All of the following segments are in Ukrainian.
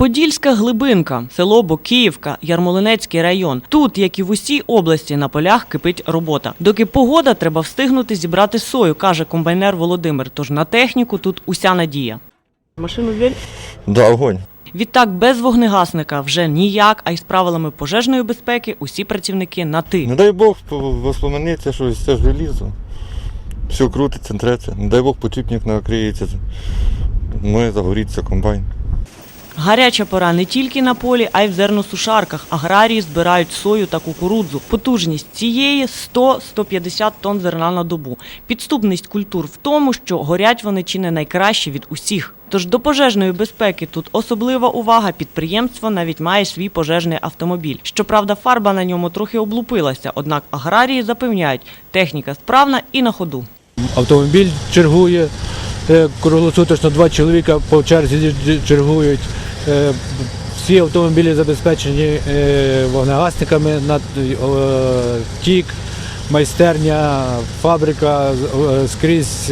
Подільська глибинка, село Бокіївка, Ярмолинецький район. Тут, як і в усій області, на полях кипить робота. Доки погода, треба встигнути зібрати сою, каже комбайнер Володимир. Тож на техніку тут уся надія. Машину віль. Да, огонь. Відтак, без вогнегасника вже ніяк, а й з правилами пожежної безпеки усі працівники на ти. Не дай Бог воспоминиться, що це желізо. Все крутиться, треться. Не дай Бог почіпник накриється. Може загоріться комбайн. Гаряча пора не тільки на полі, а й в зерносушарках. Аграрії збирають сою та кукурудзу. Потужність цієї 100-150 тонн зерна на добу. Підступність культур в тому, що горять вони чи не найкраще від усіх. Тож до пожежної безпеки тут особлива увага. Підприємство навіть має свій пожежний автомобіль. Щоправда, фарба на ньому трохи облупилася. Однак аграрії запевняють, техніка справна і на ходу. Автомобіль чергує, е, круглосуточно два чоловіка по черзі чергують. Е, Всі автомобілі забезпечені е, вогнегасниками на е, тік, майстерня, фабрика, скрізь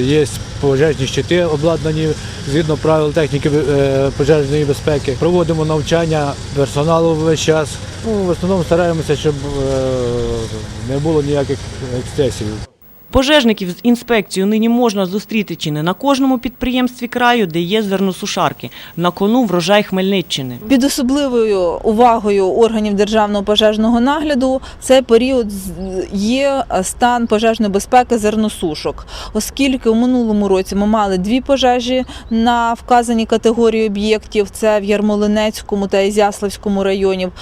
є пожежні щити обладнані згідно правил техніки пожежної безпеки. Проводимо навчання персоналу весь час. Ну, в основному стараємося, щоб не було ніяких ексцесів. Пожежників з інспекцією нині можна зустріти чи не на кожному підприємстві краю, де є зерносушарки. На кону врожай Хмельниччини. Під особливою увагою органів державного пожежного нагляду цей період є стан пожежної безпеки зерносушок, оскільки у минулому році ми мали дві пожежі на вказаній категорії об'єктів. Це в Ярмолинецькому та Ізяславському районів.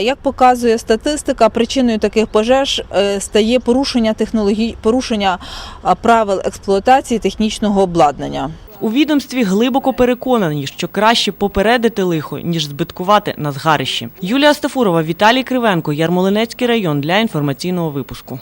Як показує статистика, причиною таких пожеж е, стає порушення технологій, порушення а, правил експлуатації технічного обладнання. У відомстві глибоко переконані, що краще попередити лихо, ніж збиткувати на згарищі. Юлія Стафурова, Віталій Кривенко, Ярмолинецький район для інформаційного випуску.